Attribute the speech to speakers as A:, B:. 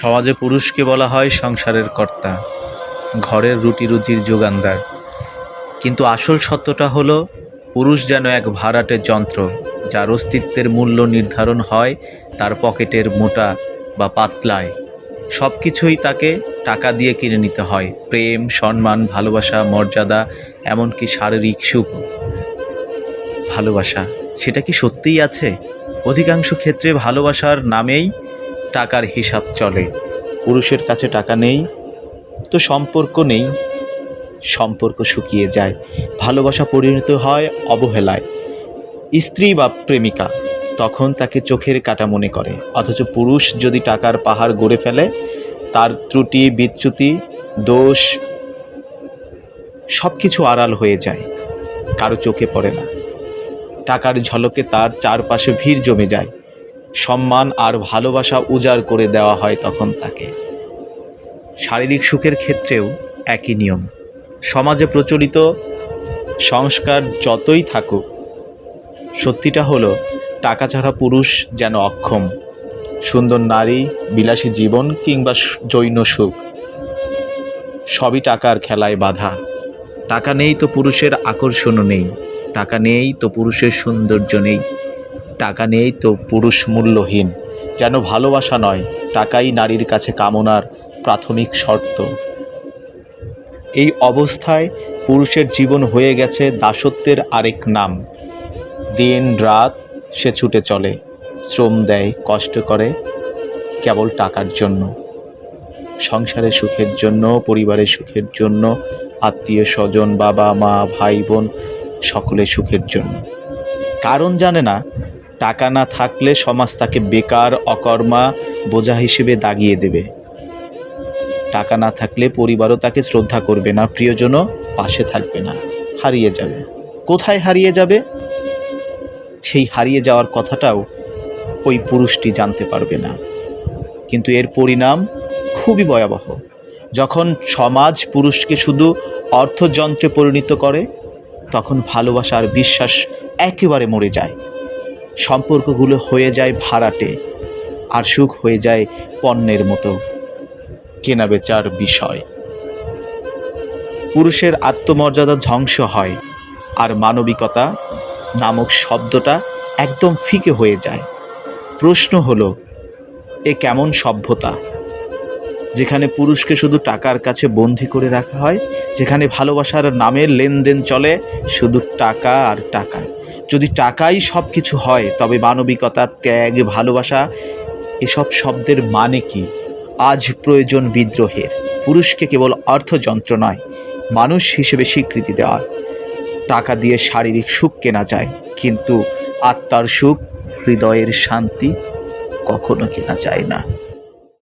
A: সমাজে পুরুষকে বলা হয় সংসারের কর্তা, ঘরের রুটি রুজির যোগানদার। কিন্তু আসল সত্যটা হলো, পুরুষ যেন এক ভাড়াটের যন্ত্র, যার অস্তিত্বের মূল্য নির্ধারণ হয় তার পকেটের মোটা বা পাতলায়। সব কিছুই তাকে টাকা দিয়ে কিনে নিতে হয়, প্রেম, সম্মান, ভালোবাসা, মর্যাদা, এমনকি শারীরিক সুখ। ভালোবাসা, সেটা কি সত্যিই আছে? অধিকাংশ ক্ষেত্রে ভালোবাসার নামেই টাকার হিসাব চলে। পুরুষের কাছে টাকা নেই, তো সম্পর্ক নেই। সম্পর্ক শুকিয়ে যায়, ভালোবাসা পরিণত হয় অবহেলায়। স্ত্রী বা প্রেমিকা তখন তাকে চোখের কাটা মনে করে, অথচ পুরুষ যদি টাকার পাহাড় গড়ে ফেলে, তার ত্রুটি, বিচ্যুতি, দোষ সব কিছু আড়াল হয়ে যায়, কারও চোখে পড়ে না। টাকার ঝলকে তার চারপাশে ভিড় জমে যায় সম্মান আর ভালোবাসা উজাড় করে দেওয়া হয় তখন তাকে। শারীরিক সুখের ক্ষেত্রেও একই নিয়ম। সমাজে প্রচলিত সংস্কার যতই থাকুক, সত্যিটা হলো টাকা ছাড়া পুরুষ যেন অক্ষম, সুন্দর নারী, বিলাসী জীবন কিংবা জৈন সুখ। সবই টাকার খেলায় বাধা। টাকা নেই তো পুরুষের আকর্ষণও নেই। টাকা নেই তো পুরুষের সৌন্দর্য নেই। টাকা নেই তো পুরুষ মূল্যহীন। যেন ভালোবাসা নয়, টাকাই নারীর কাছে কামনার প্রাথমিক শর্ত। এই অবস্থায় পুরুষের জীবন হয়ে গেছে দাসত্বের আরেক নাম। দিন রাত সে ছুটে চলে, শ্রম দেয়, কষ্ট করে, কেবল টাকার জন্য। সংসারের সুখের জন্য পরিবারের সুখের জন্য, আত্মীয় স্বজন, বাবা, মা, ভাই, বোন সকলের সুখের জন্য। কারণ জানে না টাকা না থাকলে সমাজ তাকে বেকার, অকর্মা বোঝা হিসেবে দাগিয়ে দেবে। টাকা না থাকলে পরিবারও তাকে শ্রদ্ধা করবে না, প্রিয়জনও পাশে থাকবে না। হারিয়ে যাবে। কোথায় হারিয়ে যাবে? সেই হারিয়ে যাওয়ার কথাটাও ওই পুরুষটি জানতে পারবে না। কিন্তু এর পরিণাম খুবই ভয়াবহ। যখন সমাজ পুরুষকে শুধু অর্থযন্ত্রে পরিণত করে, তখন ভালোবাসা আর বিশ্বাস একেবারে মরে যায়। সম্পর্কগুলো হয়ে যায় ভাড়াটে আর সুখ হয়ে যায় পণ্যের মতো। কেনাবেচার বিষয়। পুরুষের আত্মমর্যাদা ধ্বংস হয় আর মানবিকতা নামক শব্দটা একদম ফিকে হয়ে যায়। প্রশ্ন হলো, এ কেমন সভ্যতা? যেখানে পুরুষকে শুধু টাকার কাছে বন্দি করে রাখা হয়, যেখানে ভালোবাসার নামের লেনদেন চলে, শুধু টাকা আর টাকা। যদি টাকাই সব কিছু হয়, তবে মানবিকতা ত্যাগ, ভালোবাসা, এসব শব্দের মানে কি? আজ প্রয়োজন বিদ্রোহের। পুরুষকে কেবল অর্থযন্ত্র নয়, মানুষ হিসেবে স্বীকৃতি দেওয়া টাকা দিয়ে শারীরিক সুখ কেনা যায়, কিন্তু আত্মার সুখ, হৃদয়ের শান্তি কখনো কেনা যায় না।